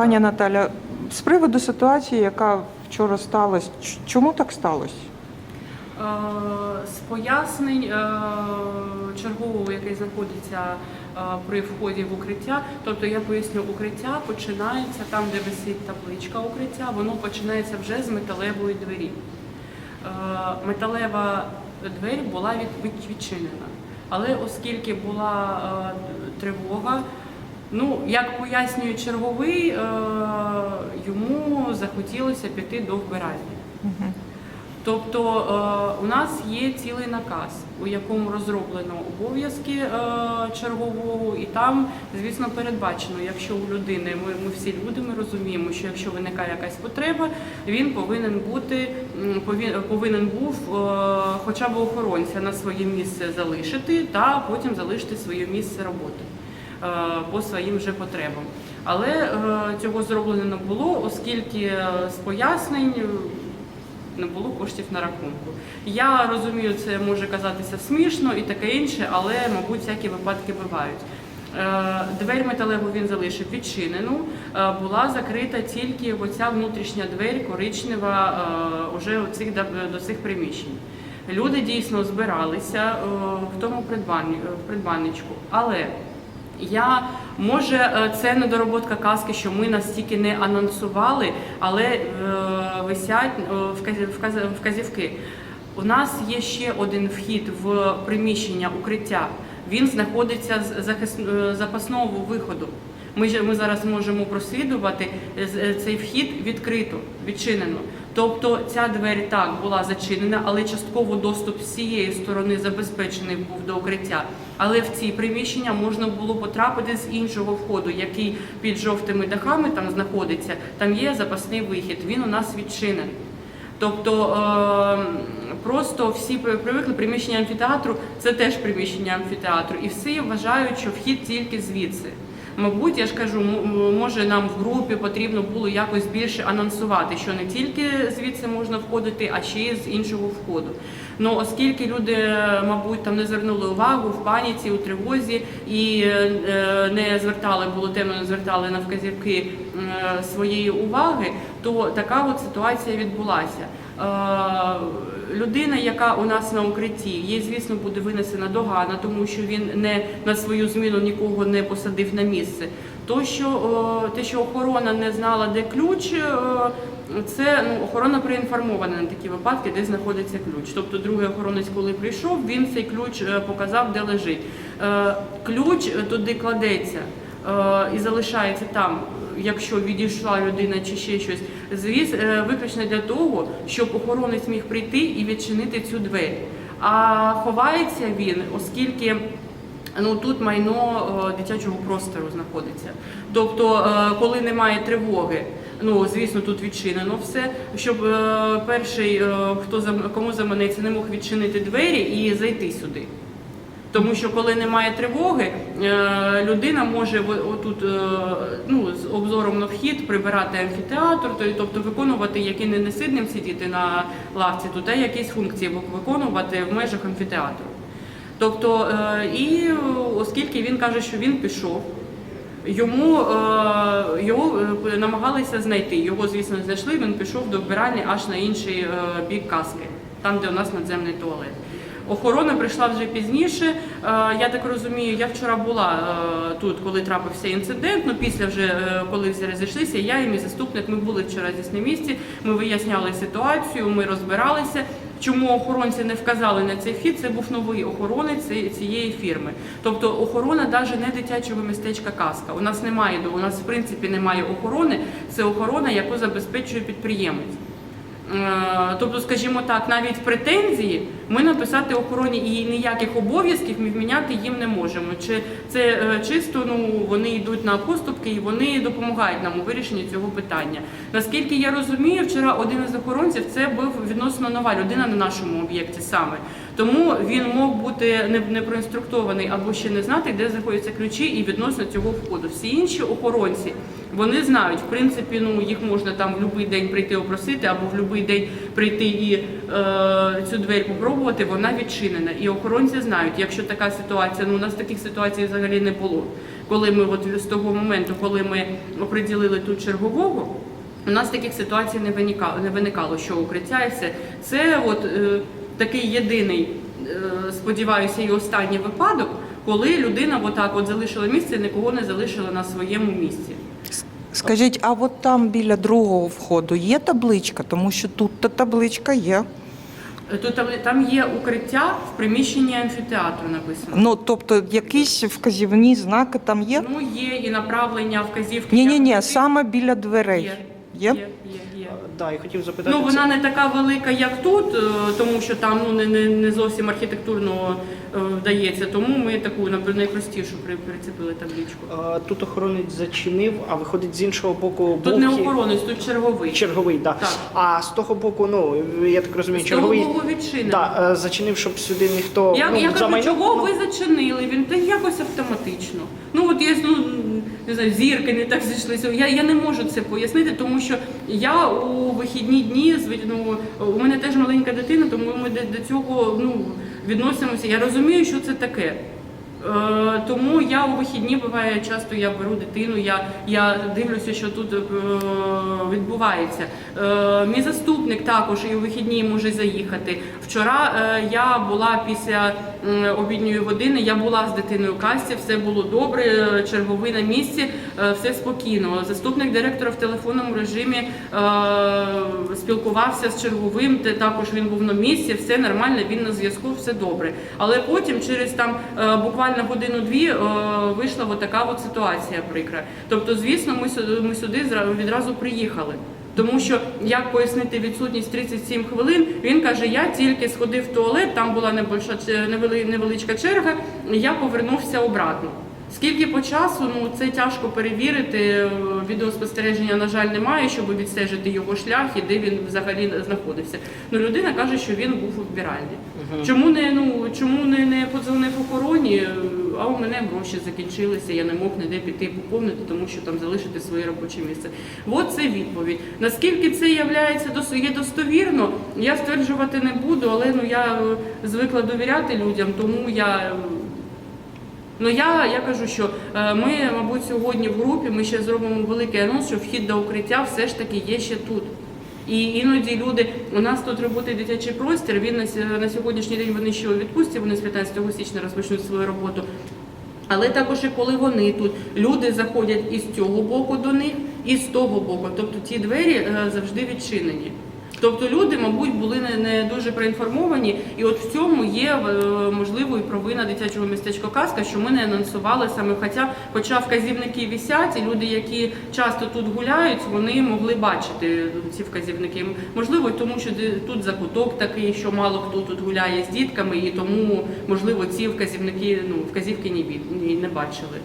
Пані Наталя, з приводу ситуації, яка вчора сталася, чому так сталося? Е, З пояснень е, чергового, який знаходиться е, при вході в укриття, тобто я поясню, укриття починається там, де висить табличка укриття, воно починається вже з металевої двері. Металева двері була від- від- відчинена. Але оскільки була тривога, ну як пояснює черговий, е, йому захотілося піти до вбиральні. Мгм. Тобто е, у нас є цілий наказ, у якому розроблено обов'язки е, чергового, і там, звісно, передбачено, якщо у людини, ми, ми всі люди, ми розуміємо, що якщо виникає якась потреба, він повинен бути, м, повинен був е, хоча б охоронця на своє місце залишити та потім залишити своє місце роботи по своїм вже потребам. Але е, цього зроблено не було, оскільки е, з пояснень е, не було коштів на рахунку. Я розумію, це може казатися смішно і таке інше, але, мабуть, всякі випадки бувають. Е, Двері металеву він залишив відчинену, е, була закрита тільки оця внутрішня двері коричнева е, уже до- цих приміщень. Люди дійсно збиралися е, в тому придбанничку, але я може е, це недороботка казки, що ми настільки не анонсували, але е, висять е, вказі- вказі- вказівки. У нас є ще один вхід в приміщення укриття. Він знаходиться з запасного виходу. Ми, ми зараз можемо прослідувати е, е, цей вхід відкрито, відчинено. Тобто ця двері так була зачинена, але частково доступ з цієї сторони забезпечений був до укриття. Але в ці приміщення можна було потрапити з іншого входу, який під жовтими дахами там знаходиться. Там є запасний вихід. Він у нас відчинений. Тобто е, просто всі привикли приміщення амфітеатру, це теж приміщення амфітеатру, і всі вважають, що вхід тільки звідси. Мабуть, я ж кажу, може нам в групі потрібно було якось більше анонсувати, що не тільки звідси можна входити, а ще й з іншого входу. Ну оскільки люди, мабуть, там не звернули увагу в паніці, у тривозі і е, е, не звертали, було темно, не звертали на вказівки своєї уваги, то така от ситуація відбулася. Е, Людина, яка у нас на укритті, їй, звісно, буде винесена догана, тому що він не на свою зміну нікого не посадив на місце. То, що е, те, що охорона не знала, де ключ, е, це ну, охорона проінформована на такі випадки, де знаходиться ключ. Тобто другий охоронець, коли прийшов, він цей ключ е, показав, де лежить. Е, Ключ туди кладеться е, і залишається там, якщо відійшла людина чи ще щось. Звіс е, виключно для того, щоб охоронець міг прийти і відчинити цю двері. А ховається він, оскільки. Ну тут майно е, дитячого простору знаходиться. Тобто, е, коли немає тривоги, ну звісно, тут відчинено все, щоб перший, хто кому заманеться, не мог відчинити двері і зайти сюди. Тому що коли немає тривоги, е, людина може отут е, ну, з обзором на вхід прибирати амфітеатр, тобто виконувати, як і не не сидним сидіти на лавці, тут а якісь функції виконувати в межах амфітеатру. Тобто, е, і оскільки він каже, що він пішов, йому його намагалися знайти. Його, звісно, знайшли. Він пішов до вбиральні аж на інший бік каски, там, де у нас надземний туалет. Охорона прийшла вже пізніше. Е, Я так розумію, я вчора була е, тут, коли трапився інцидент. Ну після вже е, коли всі розійшлися, я і мій заступник. Ми були вчора здесь на місці. Ми виясняли ситуацію, ми розбиралися. Чому охоронці не вказали на цей вхід? Це був новий охоронець цієї фірми. Тобто охорона навіть не дитячого містечка Казка. У нас немає у нас в принципі немає охорони. Це охорона, яку забезпечує підприємець. Тобто, скажімо так, навіть претензії ми написати охороні і ніяких обов'язків ми вміняти їм не можемо. Чи це е, чисто ну вони йдуть на поступки і вони допомагають нам у вирішенні цього питання. Наскільки я розумію, вчора один із охоронців це був відносно нова людина на нашому об'єкті саме. Тому він мог бути не, проінструктований або ще не знати, де знаходяться ключі і відносно цього входу. Всі інші охоронці вони знають, в принципі, ну їх можна там в будь-який день прийти опросити, або в будь-який день прийти і е, цю двері попробувати. Вона відчинена. І охоронці знають, якщо така ситуація, ну у нас таких ситуацій взагалі не було. коли ми от з того моменту, коли ми оприділили тут чергового. У нас таких ситуацій не виникало, не виникало, що укриття і все. Це от е, такий єдиний, е, сподіваюся, і останній випадок, коли людина отак от залишила місце і нікого не залишила на своєму місці. Скажіть, а от там біля другого входу є табличка, тому що тут та табличка є. Тут там- там є укриття в приміщенні амфітеатру написано. Ну тобто якісь вказівні знаки там є? Ну є і направлення вказівки. Ні, ні, ні, саме біля дверей. Є? Є, є, є. Да, і хотів запитати. Ну вона не така велика, як тут, е, тому що там ну не, не, не зовсім архітектурно е, вдається. Тому ми таку найпростішу прицепили табличку. А, Тут охоронець зачинив, а виходить з іншого боку Тут не охоронець, тут черговий. черговий, да. Так. А з того боку, ну я так розумію, З того черговий боку відчинено. да, е, зачинив, щоб сюди ніхто Я, ну, я кажу, замайнув, чого ну, ви зачинили? Він та якось автоматично. Ну от є ну, не знаю, зірки не так зійшлися. Я, я не можу це пояснити, тому що я у вихідні дні ну, у мене теж маленька дитина, тому ми до цього ну, відносимося. Я розумію, що це таке. Е, тому я у вихідні буває часто я беру дитину, я, я дивлюся, що тут е, відбувається. Е, мій заступник також і у вихідні може заїхати. Вчора я була після обідньої години, я була з дитиною в касі, все було добре, черговий на місці, все спокійно. Заступник директора в телефонному режимі спілкувався з черговим, те також він був на місці, все нормально, він на зв'язку, все добре. Але потім, через там е, буквально годину-дві, е, вийшла от така от ситуація прикра. Тобто, звісно, ми сюди, ми сюди відразу приїхали. Тому що як пояснити відсутність 37 хвилин, він каже: я тільки сходив в туалет, там була небольша невеличка черга, я повернувся обратно. Скільки по часу, ну це тяжко перевірити. е, Відеоспостереження, на жаль, немає, щоб відстежити його шлях і де він взагалі знаходився. Ну людина каже, що він був у вбиральні. Чому не ну чому не, не подзвонив охороні? Е, А у мене гроші закінчилися, я не мог ніде піти поповнити, тому що там залишити своє робоче місце. От це відповідь. Наскільки це являється є достовірно, я стверджувати не буду, але ну я е, звикла довіряти людям, тому я. Ну я, я кажу, що е, ми, мабуть, сьогодні в групі ми ще зробимо великий анонс, що вхід до укриття все ж таки є ще тут. І іноді люди, у нас тут роботи дитячий простір. Він на, сьогоднішній день вони ще у відпустці, вони з 15 січня розпочнуть свою роботу. Але також і коли вони тут, люди заходять і з цього боку до них, і з того боку. Тобто ті двері е, завжди відчинені. Тобто люди, мабуть, були не, не дуже проінформовані, і от в цьому є е, можливо і провина дитячого містечка Казка, що ми не анонсували саме. Хоча, хоча вказівники висять, і люди, які часто тут гуляють, вони могли бачити ці вказівники. Можливо, тому, що тут закуток такий, що мало хто тут гуляє з дітками, і тому можливо ці вказівники ну вказівки ні не бачили.